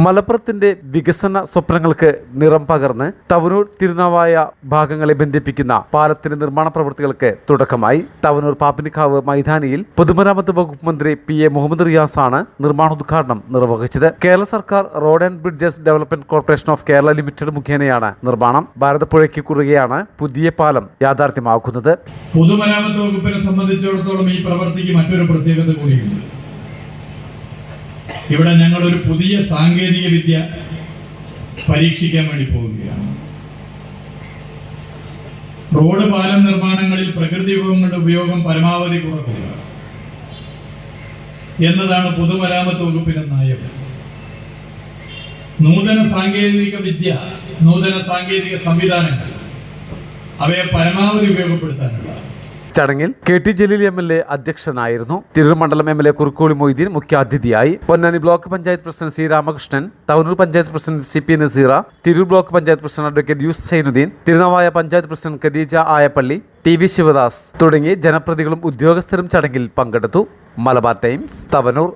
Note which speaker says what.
Speaker 1: മലപ്പുറത്തിന്റെ വികസന സ്വപ്നങ്ങൾക്ക് നിറം പകർന്ന് തവനൂർ തിരുനാവായ ഭാഗങ്ങളെ ബന്ധിപ്പിക്കുന്ന പാലത്തിന്റെ നിർമ്മാണ പ്രവൃത്തികൾക്ക് തുടക്കമായി. തവനൂർ പാപ്പിനിക്കാവ് മൈതാനിയിൽ പൊതുമരാമത്ത് വകുപ്പ് മന്ത്രി പി എ മുഹമ്മദ് റിയാസാണ് നിർമ്മാണോദ്ഘാടനം നിർവഹിച്ചത്. കേരള സർക്കാർ road and bridges development corporation of Kerala limited മുഖേനയാണ് നിർമ്മാണം. ഭാരതപ്പുഴയ്ക്ക് കുറുകെയാണ് പുതിയ പാലം യാഥാർത്ഥ്യമാക്കുന്നത്.
Speaker 2: പൊതുമരാമത്ത് വകുപ്പിനെ സംബന്ധിച്ചിടത്തോളം ഈ പ്രവൃത്തിക്ക് മറ്റൊരു പ്രത്യേകത കൂടിയുണ്ട്. ഇവിടെ ഞങ്ങൾ ഒരു പുതിയ സാങ്കേതിക വിദ്യ പരീക്ഷിക്കാൻ വേണ്ടി പോവുകയാണ്. റോഡ് പാലം നിർമ്മാണങ്ങളിൽ പ്രകൃതി വിഭവങ്ങളുടെ ഉപയോഗം പരമാവധി കുറക്കുക. എന്നതാണ് പൊതുമരാമത്ത് വകുപ്പിന്റെ നയം. നൂതന സാങ്കേതിക വിദ്യ നൂതന സാങ്കേതിക സംവിധാനങ്ങൾ അവയെ പരമാവധി ഉപയോഗപ്പെടുത്താനുള്ള
Speaker 1: ചടങ്ങിൽ K T Jaleel M L A അധ്യക്ഷനായിരുന്നു. തിരൂർ മണ്ഡലം M L A Kurukkoli Moideen മുഖ്യാതിഥിയായി. Ponnani block panchayat president C Ramakrishnan Thavanur panchayat president C P Naseera Tirur block panchayat president advocate U Sainudheen Thirunavaya panchayat president Khadeeja Ayappally T V Sivadas തുടങ്ങി ജനപ്രതികളും ഉദ്യോഗസ്ഥരും ചടങ്ങിൽ പങ്കെടുത്തു. Malabar Times Thavanur.